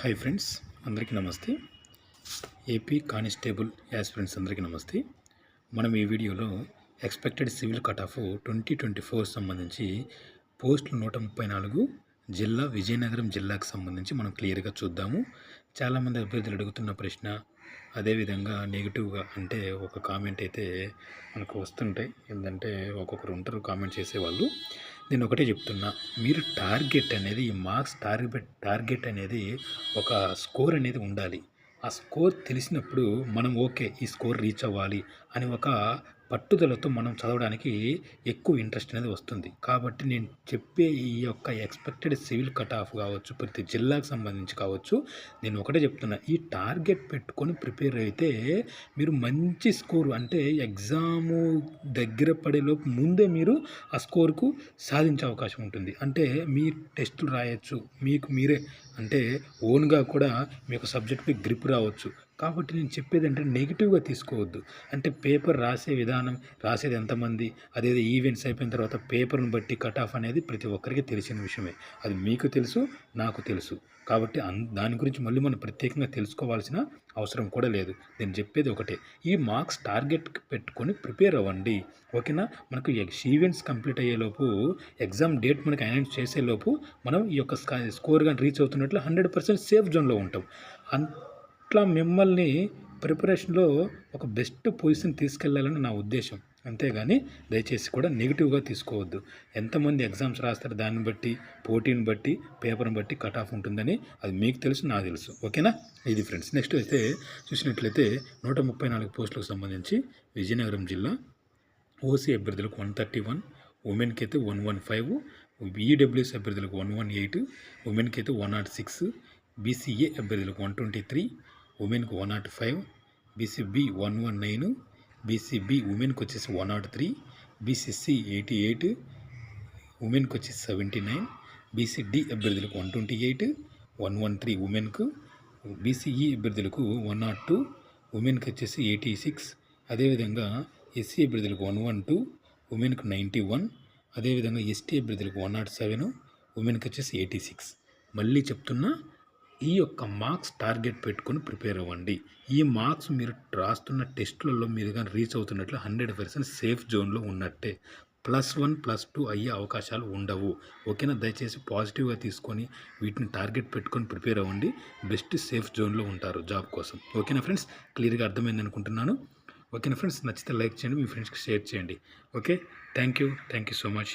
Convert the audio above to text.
Hi friends అందరికీ నమస్తే. AP constable aspirants అందరికీ నమస్తే. మనం ఈ వీడియోలో expected civil cut off twenty twenty four సంబంధించి పోస్టులు నూట ముప్పై నాలుగు జిల్లా విజయనగరం జిల్లాకు సంబంధించి మనం క్లియర్గా చూద్దాము. చాలామంది అభ్యర్థులు అడుగుతున్న ప్రశ్న అదేవిధంగా నెగిటివ్గా అంటే ఒక కామెంట్ అయితే మనకు వస్తుంటాయి. ఏంటంటే ఒక్కొక్కరు ఉంటారు కామెంట్ చేసేవాళ్ళు. నేను ఒకటే చెప్తున్నా. మీరు టార్గెట్ అనేది ఈ మార్క్స్ టార్గెట్ టార్గెట్ అనేది ఒక స్కోర్ అనేది ఉండాలి. ఆ స్కోర్ తెలిసినప్పుడు మనం ఓకే ఈ స్కోర్ రీచ్ అవ్వాలి అని ఒక పట్టుదలతో మనం చదవడానికి ఎక్కువ ఇంట్రెస్ట్ అనేది వస్తుంది. కాబట్టి నేను చెప్పే ఈ యొక్క ఎక్స్పెక్టెడ్ సివిల్ కట్ ఆఫ్ కావచ్చు ప్రతి జిల్లాకు సంబంధించి కావచ్చు నేను ఒకటే చెప్తున్నా. ఈ టార్గెట్ పెట్టుకొని ప్రిపేర్ అయితే మీరు మంచి స్కోర్ అంటే ఎగ్జాము దగ్గర పడేలోపు ముందే మీరు ఆ స్కోర్కు సాధించే అవకాశం ఉంటుంది. అంటే మీ టెస్టులు రాయొచ్చు మీకు మీరే అంటే ఓన్గా కూడా మీకు సబ్జెక్ట్పై గ్రిప్ రావచ్చు. కాబట్టి నేను చెప్పేది అంటే నెగిటివ్గా తీసుకోవద్దు. అంటే పేపర్ రాసే విధానం రాసేది ఎంతమంది అదేదో ఈవెంట్స్ అయిపోయిన తర్వాత పేపర్ని బట్టి కట్ ఆఫ్ అనేది ప్రతి ఒక్కరికి తెలిసిన విషయమే. అది మీకు తెలుసు నాకు తెలుసు. కాబట్టి అన్ దాని గురించి మళ్ళీ మనం ప్రత్యేకంగా తెలుసుకోవాల్సిన అవసరం కూడా లేదు. నేను చెప్పేది ఒకటే. ఈ మార్క్స్ టార్గెట్ పెట్టుకొని ప్రిపేర్ అవ్వండి. ఓకేనా? మనకు ఈవెంట్స్ కంప్లీట్ అయ్యేలోపు ఎగ్జామ్ డేట్ మనకి అనౌన్స్ చేసేలోపు మనం ఈ యొక్క స్కోర్ కానీ రీచ్ అవుతున్నట్లు హండ్రెడ్ పర్సెంట్ సేఫ్ జోన్లో ఉంటాం. అన్ అట్లా మిమ్మల్ని ప్రిపరేషన్లో ఒక బెస్ట్ పొజిషన్ తీసుకెళ్ళాలని నా ఉద్దేశం. అంతేగాని దయచేసి కూడా నెగిటివ్గా తీసుకోవద్దు. ఎంతమంది ఎగ్జామ్స్ రాస్తారు దాన్ని బట్టి పోటీని బట్టి పేపర్ని బట్టి కట్ ఆఫ్ ఉంటుందని అది మీకు తెలుసు నాకు తెలుసు. ఓకేనా? ఇది ఫ్రెండ్స్. నెక్స్ట్ అయితే చూసినట్లయితే నూట ముప్పై నాలుగు పోస్టులకు సంబంధించి విజయనగరం జిల్లా ఓసీ అభ్యర్థులకు వన్ థర్టీ వన్ ఉమెన్కి అయితే వన్ వన్ ఫైవ్ ఈడబ్ల్యూఎస్ అభ్యర్థులకు వన్ వన్ ఎయిట్ ఉమెన్కి అయితే వన్ నాట్ సిక్స్ బీసీఏ అభ్యర్థులకు వన్ ట్వంటీ త్రీ ఉమెన్కి one not five BCB one one nine BCB ఉమెన్కి వచ్చేసి one not three BCC eighty eight ఉమెన్కి వచ్చేసి సెవెంటీ నైన్ బీసీడీ అభ్యర్థులకు one twenty eight one one three ఉమెన్కు BCE అభ్యర్థులకు one not two ఉమెన్కి వచ్చేసి ఎయిటీ సిక్స్ అదేవిధంగా ఎస్సీ అభ్యర్థులకు వన్ వన్ టూ ఉమెన్కు నైంటీ వన్ అదేవిధంగా ఎస్టీ అభ్యర్థులకు వన్ నాట్ సెవెన్ ఉమెన్కి వచ్చేసి ఎయిటీ సిక్స్. మళ్ళీ చెప్తున్నా ఈ యొక్క మార్క్స్ టార్గెట్ పెట్టుకొని ప్రిపేర్ అవ్వండి. ఈ మార్క్స్ మీరు రాస్తున్న టెస్టులలో మీరు కానీ రీచ్ అవుతున్నట్లు హండ్రెడ్ పర్సెంట్ సేఫ్ జోన్లో ఉన్నట్టే. ప్లస్ వన్ ప్లస్ టూ అయ్యే అవకాశాలు ఉండవు. ఓకేనా? దయచేసి పాజిటివ్గా తీసుకొని వీటిని టార్గెట్ పెట్టుకొని ప్రిపేర్ అవ్వండి. బెస్ట్ సేఫ్ జోన్లో ఉంటారు జాబ్ కోసం. ఓకేనా ఫ్రెండ్స్? క్లియర్గా అర్థమైంది అనుకుంటున్నాను. ఓకేనా ఫ్రెండ్స్? నచ్చితే లైక్ చేయండి మీ ఫ్రెండ్స్కి షేర్ చేయండి. Okay? Thank you. Thank you so much.